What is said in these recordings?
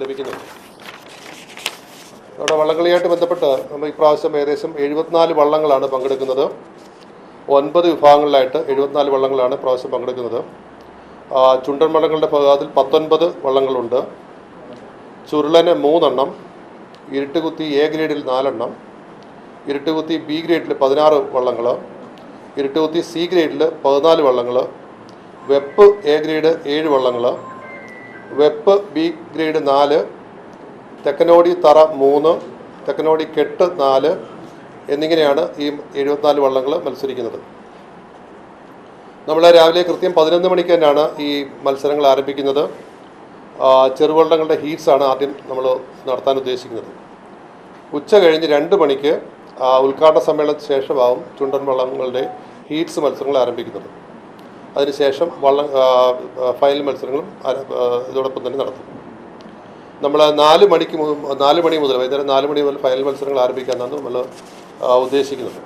ലഭിക്കുന്നുണ്ട് നമ്മുടെ വള്ളംകളിയായിട്ട് ബന്ധപ്പെട്ട് നമ്മൾ ഇപ്രാവശ്യം ഏകദേശം എഴുപത്തിനാല് വള്ളങ്ങളാണ് പങ്കെടുക്കുന്നത്. ഒൻപത് വിഭാഗങ്ങളിലായിട്ട് എഴുപത്തിനാല് വള്ളങ്ങളാണ് പ്രാവശ്യം പങ്കെടുക്കുന്നത്. ചുണ്ടൻ വള്ളങ്ങളുടെ ഭാഗത്തിൽ പത്തൊൻപത് വള്ളങ്ങളുണ്ട്. ചുരുളന് മൂന്നെണ്ണം. ഇരുട്ടുകുത്തി എ ഗ്രേഡിൽ നാലെണ്ണം. ഇരുട്ടുകുത്തി ബി ഗ്രേഡിൽ പതിനാറ് വള്ളങ്ങൾ ഇരുട്ടുകുത്തി സി ഗ്രേഡിൽ പതിനാല് വള്ളങ്ങൾ വെപ്പ് എ ഗ്രേഡ് ഏഴ് വള്ളങ്ങൾ വെപ്പ് ബി ഗ്രേഡ് നാല് തെക്കനോടി തറ മൂന്ന് തെക്കനോടി കെട്ട് നാല് എന്നിങ്ങനെയാണ് ഈ എഴുപത്തിനാല് വള്ളങ്ങൾ മത്സരിക്കുന്നത്. നമ്മൾ രാവിലെ കൃത്യം പതിനൊന്ന് മണിക്ക് തന്നെയാണ് ഈ മത്സരങ്ങൾ ആരംഭിക്കുന്നത്. ചെറുവള്ളങ്ങളുടെ ഹീറ്റ്സാണ് ആദ്യം നമ്മൾ നടത്താൻ ഉദ്ദേശിക്കുന്നത്. ഉച്ച കഴിഞ്ഞ് രണ്ട് മണിക്ക് ഉദ്ഘാടന സമ്മേളനത്തിന് ശേഷമാവും ചുണ്ടൻ വള്ളങ്ങളുടെ ഹീറ്റ്സ് മത്സരങ്ങൾ ആരംഭിക്കുന്നത്. അതിനുശേഷം വള്ളം ഫൈനൽ മത്സരങ്ങളും ഇതോടൊപ്പം തന്നെ നടത്തും. നമ്മൾ നാല് മണിക്ക് നാല് മണി മുതൽ വൈകുന്നേരം നാല് മണി മുതൽ ഫൈനൽ മത്സരങ്ങൾ ആരംഭിക്കാനാണ് നമ്മൾ ഉദ്ദേശിക്കുന്നത്.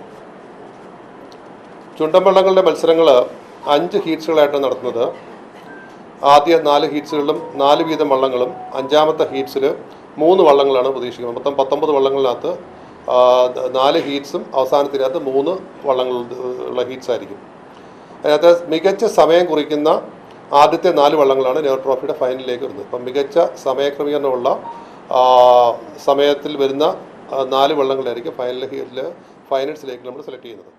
ചുണ്ടൻവള്ളങ്ങളുടെ മത്സരങ്ങൾ അഞ്ച് ഹീറ്റ്സുകളായിട്ടാണ് നടത്തുന്നത്. ആദ്യ നാല് ഹീറ്റ്സുകളിലും നാല് വീതം വള്ളങ്ങളും അഞ്ചാമത്തെ ഹീറ്റ്സിൽ മൂന്ന് വള്ളങ്ങളാണ് പ്രതീക്ഷിക്കുന്നത്. മൊത്തം പത്തൊമ്പത് വള്ളങ്ങളിനകത്ത് നാല് ഹീറ്റ്സും അവസാനത്തിനകത്ത് മൂന്ന് വള്ളങ്ങൾ ഉള്ള ഹീറ്റ്സ് ആയിരിക്കും അതിനകത്ത് മികച്ച സമയം കുറിക്കുന്ന ആദ്യത്തെ നാല് വള്ളങ്ങളാണ് നെഹ്റു ട്രോഫിയുടെ ഫൈനലിലേക്ക് വരുന്നത്. അപ്പം മികച്ച സമയക്രമീകരണമുള്ള സമയത്തിൽ വരുന്ന നാല് വള്ളങ്ങളായിരിക്കും ഫൈനൽ ഫൈനൽസിലേക്ക് നമ്മൾ സെലക്ട് ചെയ്യുന്നത്.